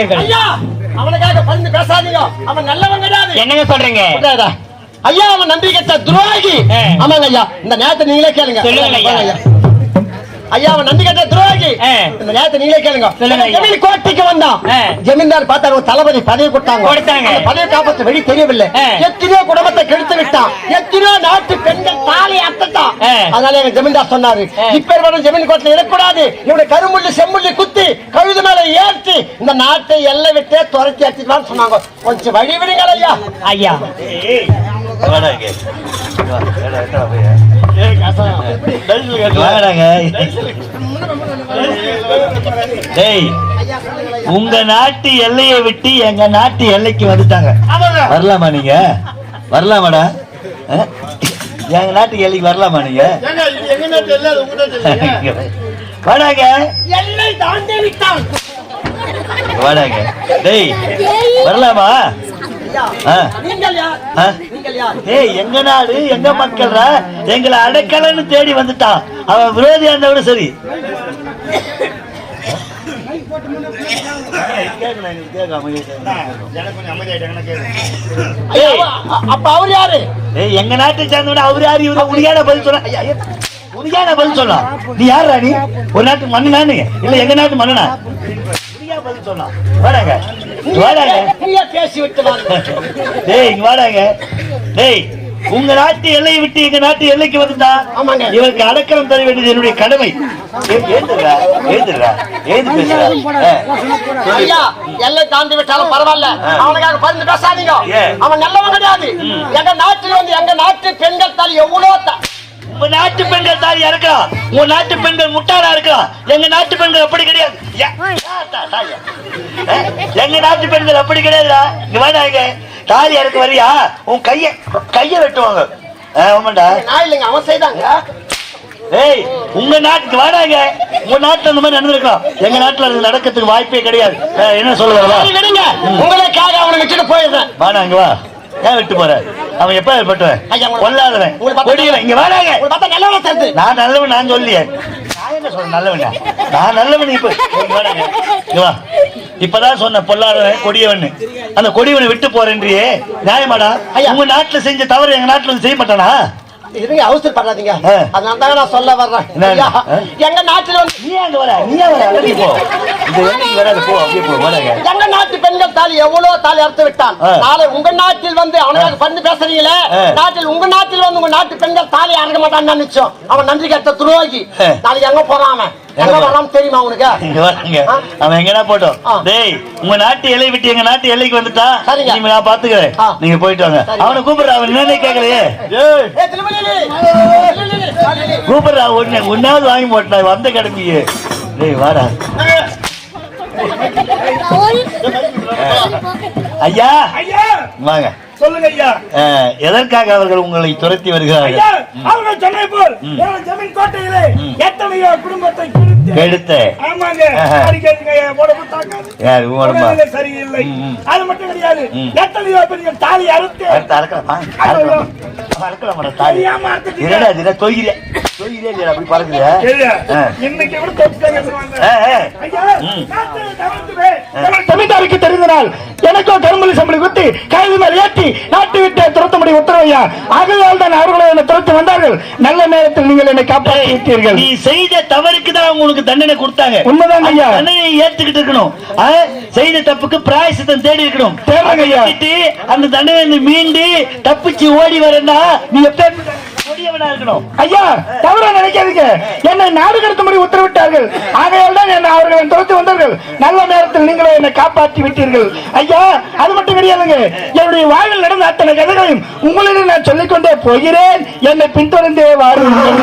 வருகிறீர்கள் ஐயா அவனுக்காக பரிந்து பேசாதீங்க. அவன் நல்லவன் கிடையாது. என்னங்க சொல்றீங்க? ஐயா அவன் கெட்ட துரோகி. ஆமாங்க ஐயா இந்த நேரத்தை நீங்களே கேளுங்க. சொல்லுங்க ஐயா. ஐயா அவன் நன்றி கெட்ட துரோகி. இந்த நேரத்தை நீங்களே கேளுங்க. ஜமீன் கோட்டைக்கு வந்தான். ஜமீன்தார் பார்த்தா ஒரு தளபதி பதவி கொடுத்தாங்க. அந்த பதவி காப்பத்து வெளி தெரியவில்லை. எத்தனையோ குடும்பத்தை கெடுத்து விட்டான் எத்தனையோ நாட்டு பெண்கள் தாலி அத்தட்டான். அதனால எங்க ஜமீன்தார் சொன்னாரு. இப்ப ஜமீன் கோட்டில் இருக்கக்கூடாது இவனை கருமுள்ளி செம்முள்ளி குத்தி கழுது மேல ஏற்றி இந்த நாட்டை எல்லை விட்டே துரத்தி அடிச்சுட்டு சொன்னாங்க கொஞ்சம் வழி விடுங்கள் ஐயா ஐயா உங்க நாட்டு எல்லையை விட்டு எங்க நாட்டு எல்லைக்கு வந்துட்டாங்க. வரலாமா நீங்க? வரலாமாடா? எங்க நாட்டு எல்லைக்கு வரலாமா நீங்க? வாடாங்க. வாடாங்க. டேய் வரலாமா? ஏய் எங்க நாடு? எங்க மக்கள்ரா? எங்களை அடைக்கலன்னு தேடி வந்துட்டான். அவன் விரோதியா இருந்தா கூட சரி அப்ப அவர் யாரு? ஏய் எங்க நாட்டை சேர்ந்தவன அவர் யாரு? இவரு உனியான பதில் ஐயா, உனியான பதில் சொல்லலாம் நீ யாரா நீ? ஒரு நாட்டு மண்ணுனா நீ? இல்ல எங்க நாட்டு மண்ணுனா உனியா பதில் சொல்லலாம். வாடாங்க இங்க வாடாங்க நீங்க பேசி விட்டு. டேய் இங்க வாடாங்க டேய் உங்க நாட்டு எல்லையை விட்டு எங்க நாட்டு எல்லைக்கு வந்துட்டா? ஆமாங்க. இவருக்கு அடக்கலம் தர வேண்டியது என்னுடைய கடமை. ஏந்துடுறா ஏந்துடுறா ஏந்து பேசுறா. ஆ. சொல்லு. ஐயா எல்லை தாண்டி விட்டாலும் பரவாயில்ல. அவனுக்காக பரிந்து பேசாதீங்க? அவன் நல்லவன் கிடையாது. எங்க நாட்டில் வந்து எங்க நாட்டு பெண்கள் தாலி எவ்வளவு உங்க நாட்டு பெண்கள் தாலியா இருக்கலாம் உங்க நாட்டு பெண்கள் முட்டாளா இருக்கலாம் எங்க நாட்டு பெண்கள் அப்படி கிடையாது? எங்க நாட்டு பெண்கள் அப்படி கிடையாதுடா. இங்க வாடாங்க தாலி இறக்க வரியா? உன் கைய கைய வெட்டுவாங்க. ஆ, ஆமாண்டா. நான் இல்லைங்க அவன் செய்தாங்க. ஏய் உங்க நாட்டுக்கு வாடாங்க உங்க நாட்டுல அந்த மாதிரி நடந்திருக்கலாம் எங்க நாட்டுல அது நடக்கிறதுக்கு வாய்ப்பே கிடையாது. என்ன சொல்ல வரவா சரி, விடுங்க உங்களுக்காக அவனை விட்டுட்டு போயிடுறேன். வாடா இங்க வா. ஏன் விட்டு போற? அவன் எப்ப பட்டுவன் கொல்லாதவன் கொடியவன். இங்க பார்த்தா நல்லவனை நான் நல்லவன் நான் சொல்லியே. நான் என்ன சொல்றேன் நல்லவனா? நான் நல்லவன் இப்ப. இங்க வாடாங்க. இங்க வா. இப்பதான் சொன்ன பொல்லாதவன் கொடியவன். அந்த கொடியவனை விட்டு போறேன்றியே. நியாயமாடா. உங்க நாட்டுல செஞ்ச தவறு எங்க நாட்டுல செய்ய மாட்டானா இருங்க அவசரப்படாதீங்க. அதனால தாங்க நான் சொல்ல வர்றேன்? எங்க நாட்டில் வந்து நீ அங்க வர? நீ வர? வெளிய போ. இந்த எல்லைக்கு வராது போ. அப்படியே போ. வாடாங்க எங்க நாட்டு பெண்கள் தாலி எவ்வளவு தாலி அறுத்து விட்டான். நாளை உங்க நாட்டில் வந்து அவனுக்கு பண்ணி பேசுறீங்களே. நாட்டில் உங்க நாட்டில் வந்து உங்க நாட்டு பெண்கள் தாலி அறுக்க மாட்டான்னு நினைச்சோம். அவன் நன்றி கட்ட துரோகி. நாளைக்கு எங்க போறான் அவன்? தெரியுமா உனக்கு. அவன் எங்கனா போட்டோம். டேய் உங்க நாட்டு எல்லை விட்டு எங்க நாட்டு எல்லைக்கு வந்துட்டா. இனிமே நான் பாத்துக்கிறேன். நீங்க போயிட்டு வாங்க. அவனை கூப்பிடுற அவன் என்னன்னே கேட்கலையே. கூப்பிடுறா ஒண்ணு ஒன்னாவது வாங்கி போட்டா வந்த கிடப்பியே. டேய் வாடா. ஐயா. ஐயா. வாங்க. சொல்லுங்க ஐயா. ஆ, எதற்காக அவர்கள் உங்களை துரத்தி வருகிறார்கள்? அவங்க சொன்ன போல் ம். என் ஜமீன் கோட்டையிலே ம். எத்தனையோ குடும்பத்தை கெடுத்த. ஆமாங்க. சரியில்லை. அது மட்டும் கிடையாது. எத்தனையோ தாலி அறுத்து தமிழ்தாருக்கு தெரிந்தனால் எனக்கோ கரும்புலி சம்பளி குத்தி கைது மேல் ஏற்றி நாட்டு விட்டு துரத்தும்படி உத்தரவையா ஆகையால் தான் அவர்களை என்னை துரத்து வந்தார்கள் நல்ல நேரத்தில் நீங்கள் என்னை காப்பாற்றி விட்டீர்கள் நீ செய்த தவறுக்கு தான் அவங்க உனக்கு தண்டனை கொடுத்தாங்க உண்மைதாங்க ஐயா. அந்த தண்டனையை ஏத்துக்கிட்டு இருக்கணும்? செய்த தப்புக்கு பிராயசித்தம் தேடி இருக்கணும் தேவைங்க ஐயா. அந்த தண்டனை மீண்டு தப்பிச்சு ஓடி வரேன்னா நீ எப்ப ஐயா தவறா நினைக்காதீங்க. என்னை நாடு கடத்தும்படி உத்தரவிட்டார்கள். ஆகையால் தான் என்னை அவர்கள் துரத்து வந்தார்கள். நல்ல நேரத்தில் நீங்களே என்னை காப்பாற்றி விட்டீர்கள். ஐயா அது மட்டும் கிடையாதுங்க. என்னுடைய வாழ்வில் நடந்த அத்தனை கதைகளையும் உங்களிடம் நான் சொல்லிக்கொண்டே போகிறேன். என்னை பின்தொடர்ந்தே வாருங்கள்.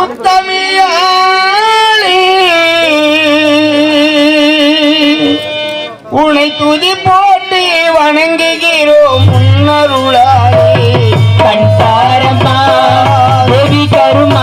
உத்தமியாளி. உனை துதி போட்டு வணங்குகிறோம் முன்னருளாளி கண்பாரம்மா தேவி கருமாரியம்மா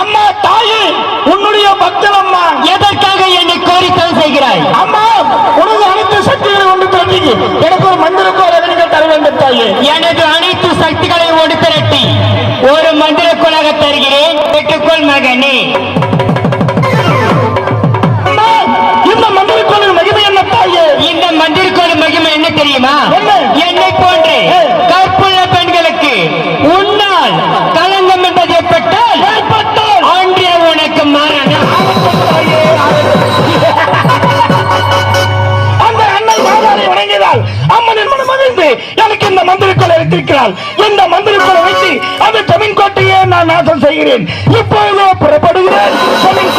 அம்மா தாயே உன்னுடைய பக்தன் அம்மா எதற்காக என்னை கோரித்தல் செய்கிறாய்? அம்மா உனது அனைத்து சக்திகளை ஒன்று திரட்டி எனக்கு ஒரு மந்திர கோலை நீங்கள் தர வேண்டும் தாயே. எனது அனைத்து சக்திகளை ஒன்று திரட்டி ஒரு மந்திர கொலாக தருகிறேன். பெற்றுக்கொள் மகனே. இந்த மந்திர கோலின் மகிமை என்ன தாயே? இந்த மந்திரக்கோள் மகிமை என்ன தெரியுமா? என்ன? மந்திரக்கோலை இந்த மந்திரத்தை வைத்து அந்த தமிழ் நான் நாசம் செய்கிறேன். இப்பொழுதே புறப்படுகிறேன். தமிழ்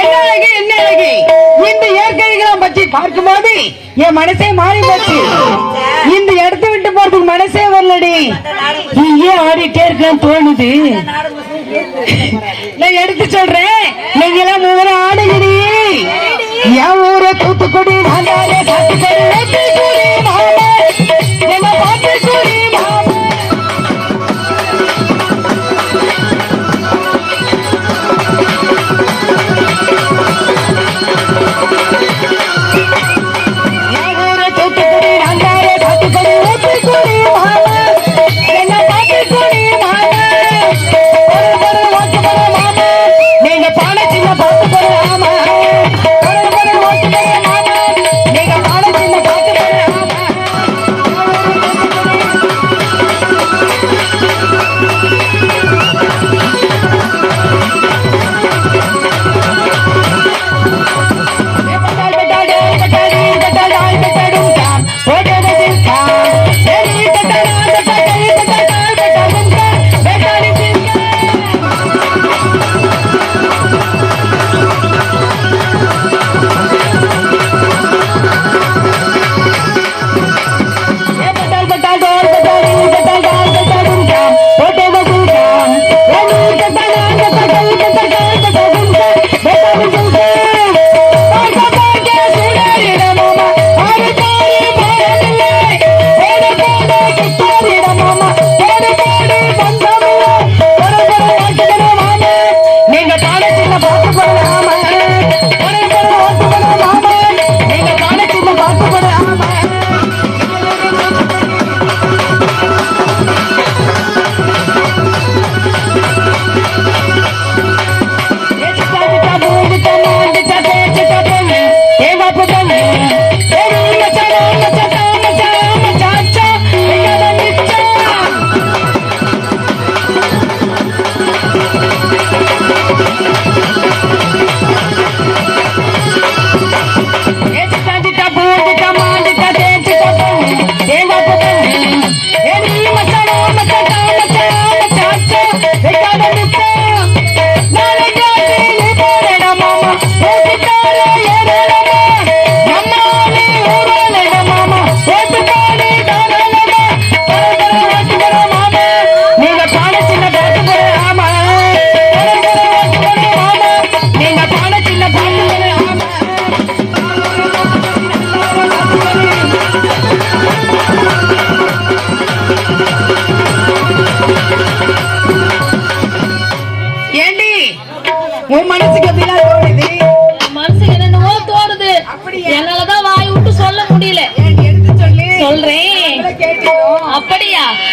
என்ன அழகு என்ன அழகு? இந்த ஏற்கழிகளை பற்றி பார்க்கும்போது என் மனசே மாறி போச்சு. இந்த இடத்தை விட்டு போறதுக்கு மனசே வரலடி. நீ ஏன் ஆடிட்டே இருக்கலாம் தோணுது. நான் எடுத்து சொல்றேன்.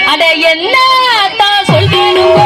அட என்ன தான் சொல்லிடுவோம்